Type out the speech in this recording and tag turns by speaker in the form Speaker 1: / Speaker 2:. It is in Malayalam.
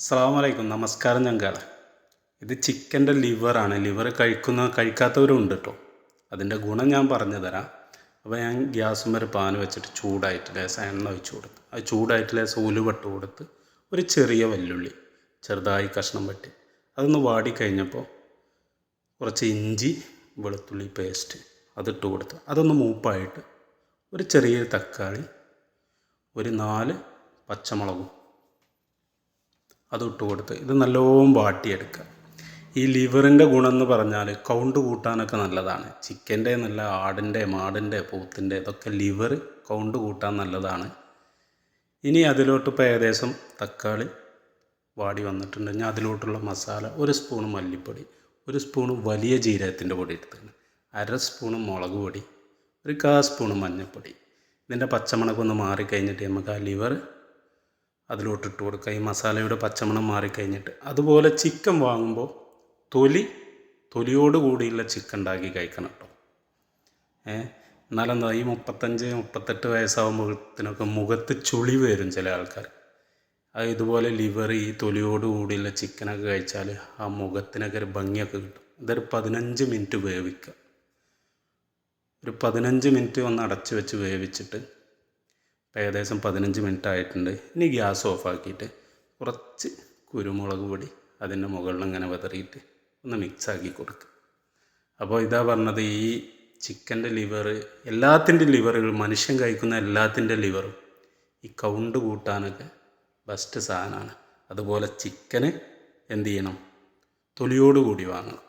Speaker 1: അസ്സാമലൈക്കും നമസ്കാരം ഞങ്ങളെ ഇത് ചിക്കന്റെ ലിവറാണ്. ലിവർ കഴിക്കുന്ന കഴിക്കാത്തവരും ഉണ്ട് കേട്ടോ അതിന്റെ ഗുണം ഞാൻ പറഞ്ഞു തരാം. അപ്പോൾ ഞാൻ ഗ്യാസും വരെ പാൻ വെച്ചിട്ട് ചൂടായിട്ട് ലേശം എണ്ണ ഒഴിച്ച് കൊടുത്ത് അത് ചൂടായിട്ട് ലേശം ഉലുവട്ട് കൊടുത്ത് ഒരു ചെറിയ വെല്ലുള്ളി ചെറുതായി കഷ്ണം വെട്ടി. അതൊന്ന് വാടി കഴിഞ്ഞപ്പോൾ കുറച്ച് ഇഞ്ചി വെളുത്തുള്ളി പേസ്റ്റ് അതിട്ട് കൊടുത്ത് അതൊന്ന് മൂപ്പായിട്ട് ഒരു ചെറിയ തക്കാളി ഒരു നാല് പച്ചമുളകും അത് ഇട്ട് കൊടുത്ത് ഇത് നല്ലോണം വാട്ടിയെടുക്കുക. ഈ ലിവറിന്റെ ഗുണം എന്ന് പറഞ്ഞാൽ കൗണ്ട് കൂട്ടാനൊക്കെ നല്ലതാണ്. ചിക്കന്റെ നല്ല ആടിന്റെ മാടിന്റെ പോത്തിന്റെ ഇതൊക്കെ ലിവർ കൗണ്ട് കൂട്ടാൻ നല്ലതാണ്. ഇനി അതിലോട്ട് ഇപ്പോൾ ഏകദേശം തക്കാളി വാടി വന്നിട്ടുണ്ട്. ഞാൻ അതിലോട്ടുള്ള മസാല ഒരു സ്പൂൺ മല്ലിപ്പൊടി ഒരു സ്പൂൺ വലിയ ജീരകത്തിന്റെ പൊടി എടുത്തിട്ടുണ്ട്. അര സ്പൂൺ മുളക് പൊടി ഒരു കാ സ്പൂൺ മഞ്ഞൾപ്പൊടി ഇതിന്റെ പച്ചമുളകൊന്ന് മാറിക്കഴിഞ്ഞിട്ട് നമുക്ക് ആ ലിവർ അതിലോട്ട് ഇട്ട് കൊടുക്കുക. ഈ മസാലയുടെ പച്ചമണം മാറിക്കഴിഞ്ഞിട്ട് അതുപോലെ ചിക്കൻ വാങ്ങുമ്പോൾ തൊലി തൊലിയോട് കൂടിയുള്ള ചിക്കൻ ഉണ്ടാക്കി കഴിക്കണം കേട്ടോ. ഏ എന്നാലെന്താ ഈ മുപ്പത്തഞ്ച് മുപ്പത്തെട്ട് വയസ്സാകുമ്പോഴത്തേനൊക്കെ മുഖത്ത് ചുളി വരും ചില ആൾക്കാർ. അത് ഇതുപോലെ ലിവർ ഈ തൊലിയോട് കൂടിയുള്ള ചിക്കനൊക്കെ കഴിച്ചാൽ ആ മുഖത്തിനൊക്കെ ഒരു ഭംഗിയൊക്കെ കിട്ടും. ഇതൊരു പതിനഞ്ച് മിനിറ്റ് വേവിക്കുക. ഒരു പതിനഞ്ച് മിനിറ്റ് ഒന്ന് അടച്ചു വെച്ച് വേവിച്ചിട്ട് ഏകദേശം പതിനഞ്ച് മിനിറ്റ് ആയിട്ടുണ്ട് ഇനി ഗ്യാസ് ഓഫാക്കിയിട്ട് കുറച്ച് കുരുമുളക് പൊടി അതിന്റെ മുകളിൽ ഇങ്ങനെ വിതറിയിട്ട് ഒന്ന് മിക്സാക്കി കൊടുക്കുക. അപ്പോൾ ഇതാ പറഞ്ഞത് ഈ ചിക്കന്റെ ലിവർ എല്ലാത്തിന്റെ ലിവറുകൾ മനുഷ്യൻ കഴിക്കുന്ന എല്ലാത്തിന്റെ ലിവറും ഈ കൗണ്ട് കൂട്ടാനൊക്കെ ബെസ്റ്റ് സാധനമാണ്. അതുപോലെ ചിക്കന് എന്ത് ചെയ്യണം? തൊലിയോടുകൂടി വാങ്ങണം.